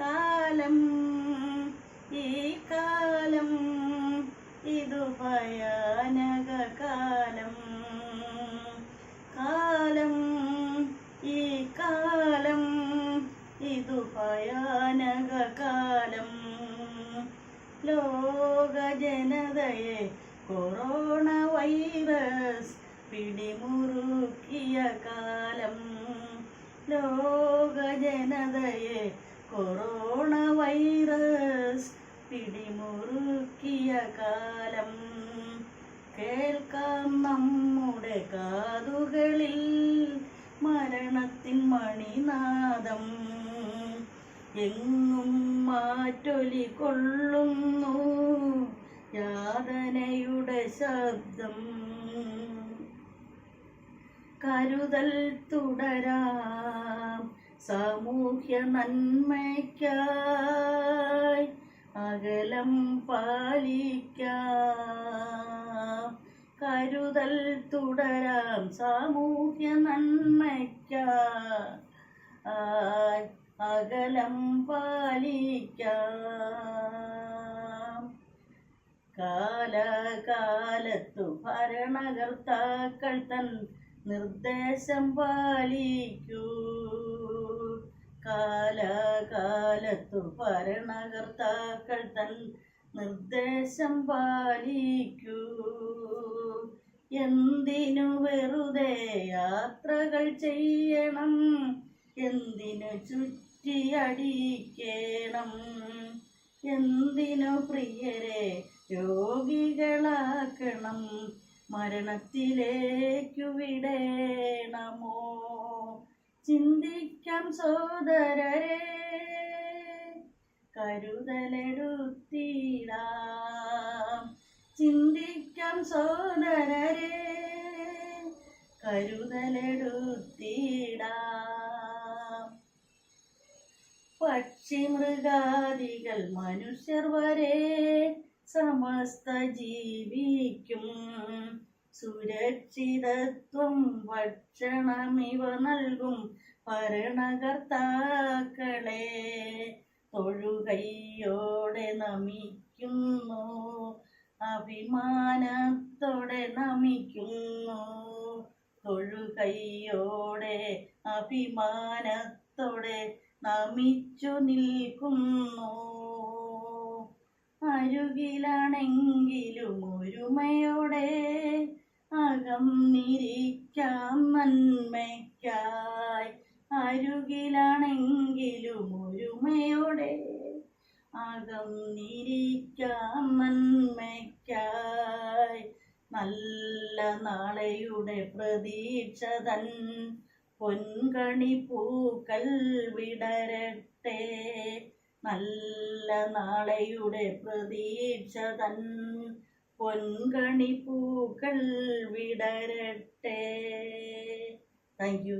കാലം ഈ കാലം ഇതു ഭയാനക കാലം കാലം ഈ കാലം ഇതു ഭയാനക കാലം ലോക ജനതയെ കൊറോണ വൈറസ് പിടിമുറുക്കിയ കാലം. ലോക ജനതയെ കൊറോണ വൈറസ് പിടിമുറുക്കിയ കാലം. കേൾക്കാം നമ്മുടെ കാതുകളിൽ മരണത്തിൻ മണിനാദം. എങ്ങും മാറ്റൊലി കൊള്ളുന്നു യാതനയുടെ ശബ്ദം. കരുതൽ തുടരാം സാമൂഹ്യ നന്മയ്ക്കായി അകലം പാലിക്കാം. കരുതൽ തുടരാം സാമൂഹ്യ നന്മയ്ക്കായി അകലം പാലിക്കാം. കാലകാലത്തു ഭരണകർത്താക്കൾ തൻ നിർദ്ദേശം പാലിക്കൂ. കാലകാലത്തു ഭരണകർത്താക്കൾ തൻ നിർദ്ദേശം പാലിക്കൂ. എന്തിനു വെറുതെ യാത്രകൾ ചെയ്യണം? എന്തിനു ചുറ്റിയടിക്കണം എന്തിനു പ്രിയരെ രോഗികളാക്കണം? മരണത്തിലേക്കു വിടേണമോ? ചിന്തിക്കാം സോദരരെ കരുതലെടുത്തിടാം. ചിന്തിക്കാം സോദരരെ കരുതലെടുത്തിടാം. പക്ഷി മൃഗാദികൾ മനുഷ്യർ വരെ സമസ്ത ജീവിക്കും. സുരക്ഷിതത്വം ഭക്ഷണമിവ നൽകും ഭരണകർത്താക്കളെ തൊഴുകയോടെ നമിക്കുന്നു അഭിമാനത്തോടെ നമിക്കുന്നു. തൊഴുകയോടെ അഭിമാനത്തോടെ നമിച്ചു നിൽക്കുന്നു. അരുകിലാണെങ്കിലും ഒരുമയോടെ അകന്നിരിക്കാം നന്മയ്ക്കായി. അരുകിലാണെങ്കിലും ഒരുമയോടെ അകന്നിരിക്കാം നന്മയ്ക്കായി. നല്ല നാളെയുടെ പ്രതീക്ഷ തൻ പൊൻകണി പൂക്കൾ വിടരട്ടെ. നല്ല നാളെയുടെ പ്രതീക്ഷ തൻ പൊൻകണി പൂക്കൾ വിടരട്ടെ. Thank you